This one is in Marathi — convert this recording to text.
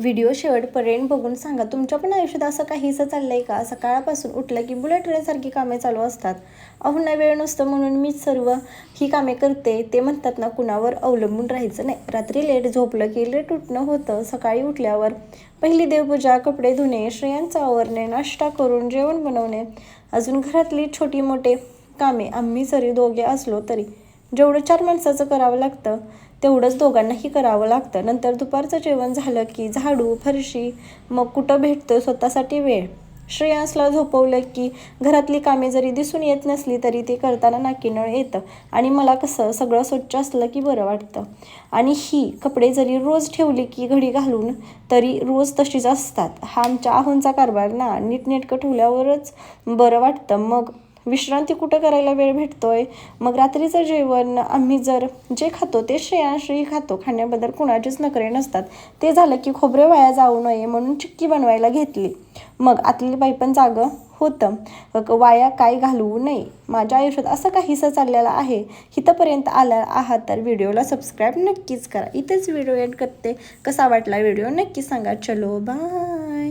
व्हिडिओ शेवटपर्यंत बघून सांगा तुमच्या पण आयुष्यात असं काहीसं चाललं आहे का? सकाळपासून उठलं की बुलेट ट्रेनसारखी कामे चालू असतात. अहोना वेळ नसतं म्हणून मीच सर्व ही कामे करते ते म्हणतात ना कुणावर अवलंबून राहायचं नाही. रात्री लेट झोपलं की लेट उठणं होतं. सकाळी उठल्यावर पहिली देवपूजा कपडे धुणे श्रेयांचं आवरणे नाश्ता करून जेवण बनवणे. अजून घरातली छोटी मोठे कामे. आम्ही जरी दोघे असलो तरी जेवढं चार माणसाचं करावं लागतं तेवढंच दोघांनाही करावं लागतं. नंतर दुपारचं जेवण झालं की झाडू फरशी मग कुठं भेटतं स्वतःसाठी वेळ? श्रेयांसला झोपवलं की घरातली कामे जरी दिसून येत नसली तरी ते करताना नाकीनळ येतं आणि मला कसं सगळं स्वच्छ असलं की बरं वाटतं. आणि ही कपडे जरी रोज ठेवली की घडी घालून तरी रोज तशीच असतात. हा आमच्या आहोंचा कारभार ना नीटनेटकं ठेवल्यावरच बरं वाटतं. मग विश्रांती कुठं करायला वेळ भेटतोय? मग रात्रीचं जेवण आम्ही जर जे खातो ते श्रेयांश्री खातो. खाण्याबद्दल कुणाचेच नखरे नसतात. ते झालं की खोबरे वाया जाऊ नये म्हणून चिक्की बनवायला घेतली. मग आतली बाई पण जागं होतं. वाया काय घालवू नये? माझ्या आयुष्यात असं काहीसं चाललेलं आहे. इथंपर्यंत आला आहात तर व्हिडिओला सबस्क्राईब नक्कीच करा. इथेच व्हिडिओ एंड करते. कसा वाटला व्हिडिओ नक्की सांगा. चलो बाय.